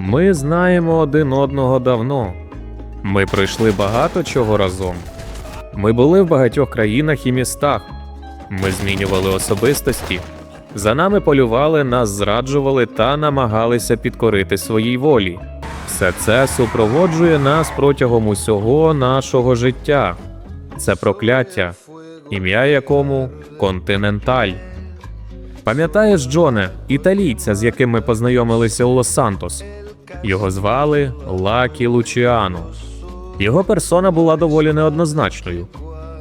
Ми знаємо один одного давно. Ми пройшли багато чого разом. Ми були в багатьох країнах і містах. Ми змінювали особистості. За нами полювали, нас зраджували та намагалися підкорити своїй волі. Все це супроводжує нас протягом усього нашого життя. Це прокляття, ім'я якому континенталь. Пам'ятаєш Джоне, італійця, з яким ми познайомилися у Лос-Сантос? Його звали Лакі Лучіано. Його персона була доволі неоднозначною.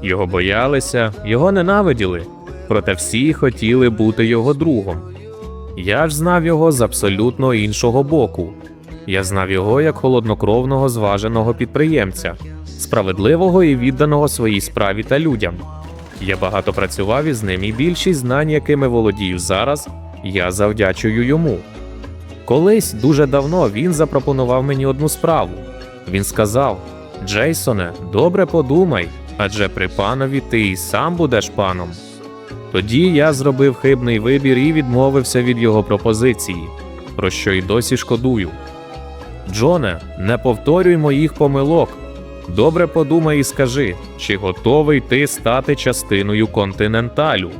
Його боялися, його ненавиділи, проте всі хотіли бути його другом. Я ж знав його з абсолютно іншого боку. Я знав його як холоднокровного зваженого підприємця, справедливого і відданого своїй справі та людям. Я багато працював із ним, і більшість знань, якими володію зараз, я завдячую йому. Колись дуже давно він запропонував мені одну справу. Він сказав: Джейсоне, добре подумай, адже при панові ти і сам будеш паном. Тоді я зробив хибний вибір і відмовився від його пропозиції, про що й досі шкодую. Джоне, не повторюй моїх помилок. Добре подумай і скажи, чи готовий ти стати частиною континенталю.